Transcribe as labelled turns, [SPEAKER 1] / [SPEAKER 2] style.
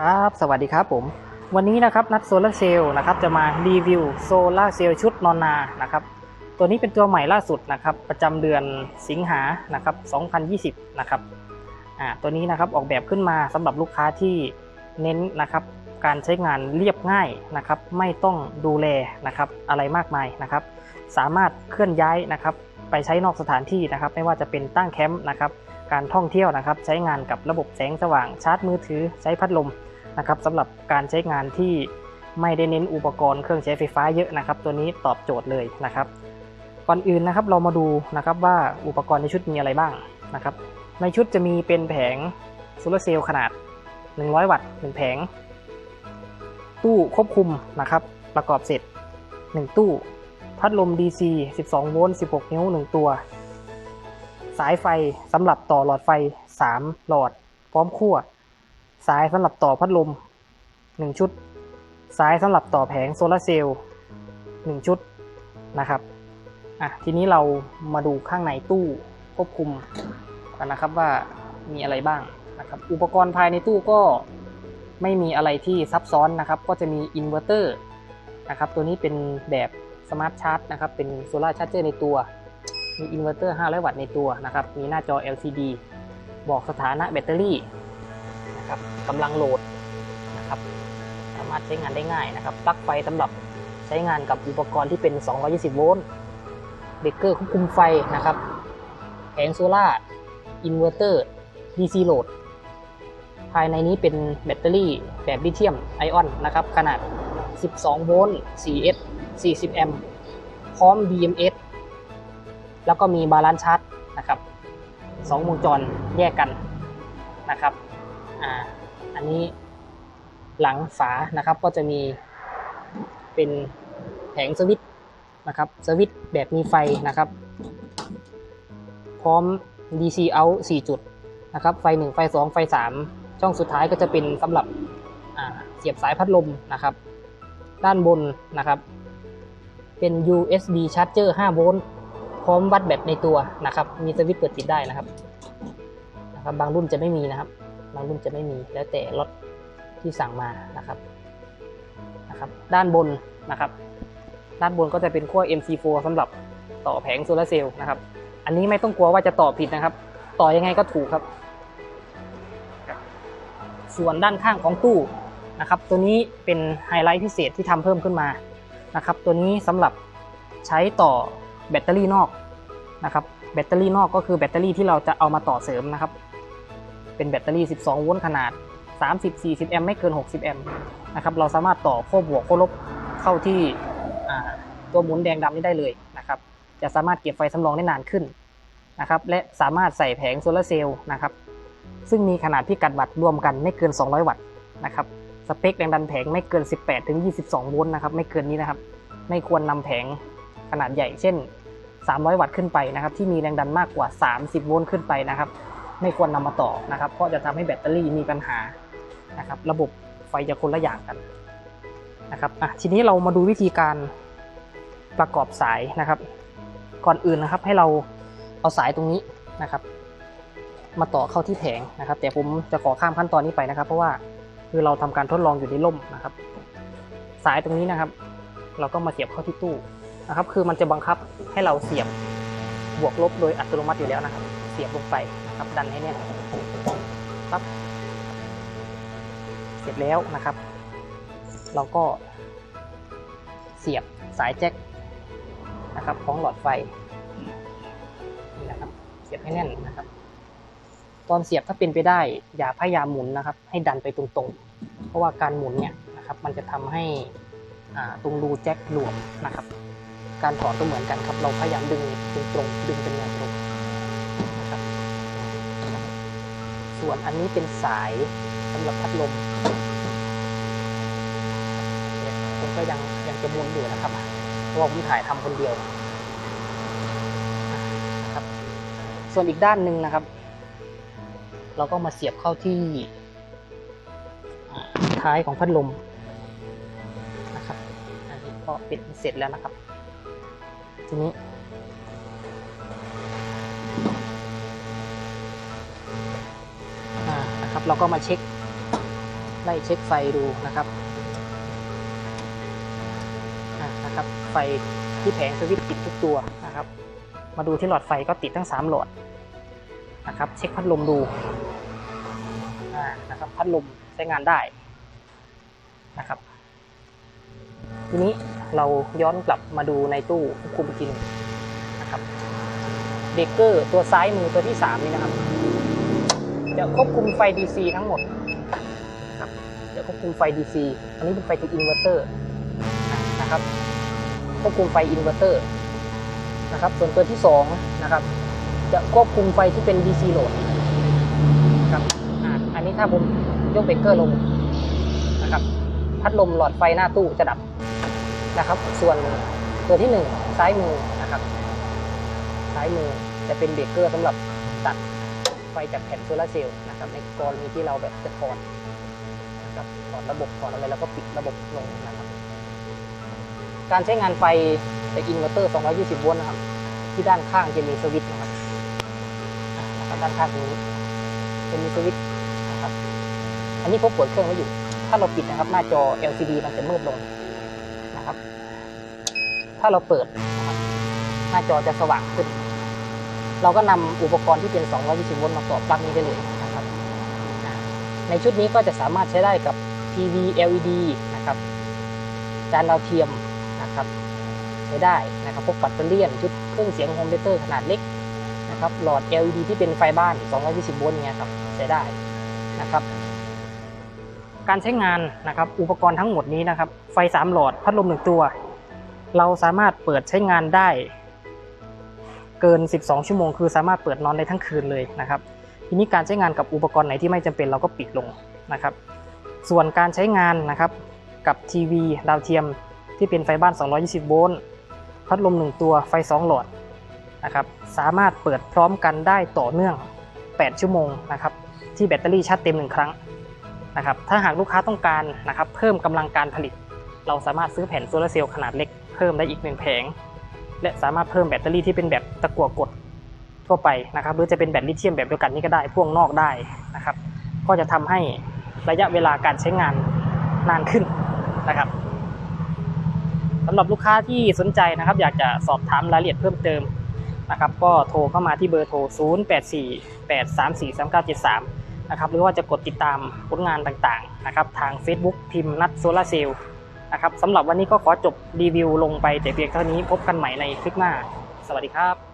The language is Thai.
[SPEAKER 1] ครับ สวัสดีครับผม วันนี้นะครับนัดโซลาร์เซลล์นะครับจะมารีวิวโซลาร์เซลล์ชุดนอนนานะครับตัวนี้เป็นตัวใหม่ล่าสุดนะครับประจำเดือนสิงหานะครับ2020นะครับอ่าตัวนี้นะครับออกแบบขึ้นมาสำหรับลูกค้าที่เน้นนะครับการใช้งานเรียบง่ายนะครับ ไม่ต้องดูแลนะครับอะไรมากมายนะครับ สามารถเคลื่อนย้ายนะครับไปใช้นอกสถานที่นะครับ ไม่ว่าจะเป็นตั้งแคมป์นะครับการท่องเที่ยวนะครับ ใช้งานกับระบบแสงสว่างชาร์จมือถือ ใช้พัดลม นะครับสำหรับการใช้งานที่ไม่ได้เน้นอุปกรณ์เครื่องใช้ไฟฟ้าเยอะนะครับ ตัวนี้ตอบโจทย์เลยนะครับ ก่อนอื่นนะครับเรามาดูนะครับว่าอุปกรณ์ในชุดมีอะไรบ้างนะครับ ในชุดจะมีเป็นแผงโซลาร์เซลล์ขนาด 100 วัตต์1แผง ตู้ควบคุมนะครับ ประกอบเสร็จ 1 ตู้ พัดลม DC 12 โวลต์ 16 นิ้ว 1 ตัว สายไฟสำหรับต่อหลอดไฟ 3 หลอด พร้อมขั้ว สายสำหรับต่อพัดลม 1 ชุด สายสำหรับต่อแผงโซลาเซลล์1ชุดนะครับอะทีนี้เรามาดูข้างในตู้ควบคุมกันนะครับว่ามีอะไรบ้างนะครับอุปกรณ์ภายในตู้ก็ไม่มีอะไรที่ซับซ้อนนะครับ ก็จะมีอินเวอร์เตอร์นะครับตัวนี้เป็นแบบสมาร์ทชาร์จนะครับเป็นโซลาร์ชาร์จเจอร์ในตัว มีอินเวอร์เตอร์ 500 วัตต์ในตัวนะครับ มีหน้าจอ LCD บอกสถานะแบตเตอรี่ นะครับกำลังโหลดนะครับสามารถใช้งานได้ง่ายนะครับปลั๊กไฟสำหรับใช้งานกับอุปกรณ์ที่เป็น 220 โวลต์เบรกเกอร์ควบคุมไฟนะครับแผงโซล่าร์อินเวอร์เตอร์ DC โหลดภายในนี้เป็นแบตเตอรี่แบบลิเธียมไอออนนะครับขนาด 12 โวลต์ 4S 40 แอมป์พร้อม BMS แล้วก็มีบาลานซ์ชาร์จนะครับสองวงจรแยกกันนะครับ อ่าอันนี้หลังฝานะครับก็จะมีเป็นแผงสวิต์นะครับสวิต์แบบมีไฟนะครับ พร้อม DC out 4 จุดนะครับ ไฟ 1 ไฟ 2 ไฟ 3 ช่องสุดท้ายก็จะเป็นสำหรับเสียบสายพัดลมนะครับ ด้านบนนะครับ เป็น USB charger 5 โวลต์พร้อมวัดแบตในตัวนะครับ มีสวิตช์เปิดปิดได้นะครับนะครับ บางรุ่นจะไม่มีนะครับ บางรุ่นจะไม่มีแล้วแต่รถที่สั่งมานะครับนะครับ ด้านบนนะครับ ด้านบนก็จะเป็นขั้ว MC4 สำหรับต่อแผงโซลาร์เซลล์นะครับ อันนี้ไม่ต้องกลัวว่าจะต่อผิดนะครับ ต่อยังไงก็ถูกครับ ส่วนด้านข้างของตู้นะครับ ตัวนี้เป็นไฮไลท์พิเศษที่ทำเพิ่มขึ้นมานะครับ ตัวนี้สำหรับใช้ต่อแบตเตอรี่นอกนะครับ แบตเตอรี่นอกก็คือแบตเตอรี่ที่เราจะเอามาต่อเสริมนะครับ เป็นแบตเตอรี่ 12 โวลต์ขนาด 30-40 แอมป์ไม่เกิน 60 แอมป์นะครับเราสามารถต่อขั้วบวกขั้วลบเข้าที่ตัวหมุนแดงดำนี้ได้เลยนะครับจะสามารถเก็บไฟสำรองได้นานขึ้นนะครับและสามารถใส่แผงโซลาร์เซลล์นะครับซึ่งมีขนาดพิกัดวัตต์รวมกันไม่เกิน 200 วัตต์นะครับสเปคแรงดันแผงไม่เกิน 18ถึง22 โวลต์นะครับไม่เกินนี้นะครับไม่ควรนำแผงขนาดใหญ่เช่น 300 วัตต์ขึ้นไปนะครับที่มีแรงดันมากกว่า 30 โวลต์ขึ้นไปนะครับ ไม่ควรนำมาต่อนะครับ เพราะจะทำให้แบตเตอรี่มีปัญหานะครับ ระบบไฟจะคนละอย่างกันนะครับอะทีนี้เรามาดูวิธีการประกอบสายนะครับ ก่อนอื่นนะครับให้เราเอาสายตรงนี้นะครับ มาต่อเข้าที่แผงนะครับ แต่ผมจะขอข้ามขั้นตอนนี้ไปนะครับ เพราะว่าคือเราทำการทดลองอยู่ในร่มนะครับ สายตรงนี้นะครับ เราก็มาเสียบเข้าที่ตู้นะครับ คือมันจะบังคับให้เราเสียบบวกลบโดยอัตโนมัติอยู่แล้วนะครับ เสียบลงไปนะครับดันให้แน่นปั๊บเสร็จแล้วนะครับ เราก็เสียบสายแจ็คนะครับของหลอดไฟนี่นะครับเสียบให้แน่นนะครับ ตอนเสียบถ้าเป็นไปได้อย่าพยายามหมุนนะครับ ให้ดันไปตรงๆ เพราะว่าการหมุนเนี่ยนะครับมันจะทำให้อ่าตรงรูแจ็คหลวมนะครับ การถอดก็เหมือนกันครับ เราพยายามดึงตรงๆดึงเป็นแนวตรงนะครับ ส่ วน อันนี้เป็นสายสำหรับพัดลมเนี่ยผมก็ยังยังจะมุนอยู่นะครับเพราะผมถ่ายทำคนเดียวนะครับ ส่วนอีกด้านหนึ่งนะครับ เราก็มาเสียบเข้าที่ท้ายของพัดลมนะครับ อันนี้ก็ป็นเสร็จแล้วนะครับ ทีนี้ นะครับ เราก็มาเช็คไล่เช็คไฟดูนะครับนะครับ ไฟที่แผงสวิตติดทุกตัวนะครับ มาดูที่หลอดไฟก็ติดทั้ง 3 หลอดนะครับ เช็คพัดลมดูนะครับพัดลมใช้งานได้นะครับ ทีนี้เราย้อนกลับมาดูในตู้ควบคุมอีกทีหนึงนะครับเบรกเกอร์ตัวซ้ายมือตัวที่ 3 นี่นะครับ จะควบคุมไฟ DC ทั้งหมดนะครับจะควบคุมไฟ DC อันนี้เป็นไฟจากอินเวอร์เตอร์นะครับควบคุมไฟอินเวอร์เตอร์นะครับส่วนตัวที่2นะครับจะควบคุมไฟที่เป็น DC โหลดนะครับอ่าอันนี้ถ้าผมยกเบรกเกอร์ลงนะครับพัดลมหลอดไฟหน้าตู้จะดับนะครับ ส่วนตัวที่ 1 ซ้ายมือนะครับ ซ้ายมือจะเป็นเบรกเกอร์สำหรับตัด ไฟจากแผ่นโซลาเซลล์นะครับในกรณีที่เราแบบจะถอดนะครับถอดระบบถอดอะไรแล้วก็ปิดระบบลงนะครับ การใช้งานไฟจากอินเวอร์เตอร์ 220 โวลต์นะครับ ที่ด้านข้างจะมีสวิตช์นะครับอะนะครับด้านข้างตรงนี้จะมีสวิตช์นะครับอันนี้ผมเปิดเครื่องไว้อยู่ ถ้าเราปิดนะครับ หน้าจอ LCD มันจะมืดลงนะครับ ถ้าเราเปิดนะครับหน้าจอจะสว่างขึ้น เราก็นำอุปกรณ์ที่เป็น 220 โวลต์มาต่อปลั๊กนี้ได้เลยนะครับ ในชุดนี้ก็จะสามารถใช้ได้กับทีวี LED นะครับ จานดาวเทียมนะครับใช้ได้นะครับ พวกปัตเตอร์เลียนชุดเครื่องเสียงโฮมเทเตอร์ขนาดเล็กนะครับ หลอด LED ที่เป็นไฟบ้าน 220 โวลต์เนี่ยครับใช้ได้นะครับ การใช้งานนะครับ อุปกรณ์ทั้งหมดนี้นะครับ ไฟ 3 หลอด พัดลม 1 ตัว เราสามารถเปิดใช้งานได้ เกิน 12 ชั่วโมง คือสามารถเปิดนอนได้ทั้งคืนเลยนะครับทีนี้การใช้งานกับอุปกรณ์ไหนที่ไม่จำเป็นเราก็ปิดลงนะครับ ส่วนการใช้งานนะครับกับทีวีดาวเทียมที่เป็นไฟบ้าน 220 โวลต์พัดลม 1 ตัวไฟ 2 หลอดนะครับสามารถเปิดพร้อมกันได้ต่อเนื่อง 8 ชั่วโมงนะครับที่แบตเตอรี่ชาร์จเต็ม 1 ครั้งนะครับถ้าหากลูกค้าต้องการนะครับเพิ่มกำลังการผลิต เราสามารถซื้อแผ่นโซลาร์เซลล์ขนาดเล็กเพิ่มได้อีก 1 แผง และสามารถเพิ่มแบตเตอรี่ที่เป็นแบบตะกั่วกดทั่วไปนะครับ หรือจะเป็นแบตลิเธียมแบบเดียวกันนี่ก็ได้พ่วงนอกได้นะครับ ก็จะทำให้ระยะเวลาการใช้งานนานขึ้นนะครับสำหรับลูกค้าที่สนใจนะครับ อยากจะสอบถามรายละเอียดเพิ่มเติมนะครับ ก็โทรเข้ามาที่เบอร์โทร 0848343973 นะครับ หรือว่าจะกดติดตามผลงานต่างๆนะครับ ทาง Facebook พิมพ์นัดโซลาเซลล์ นะครับสำหรับวันนี้ก็ขอจบรีวิวลงไปแต่เพียงเท่านี้พบกันใหม่ในคลิปหน้า สวัสดีครับ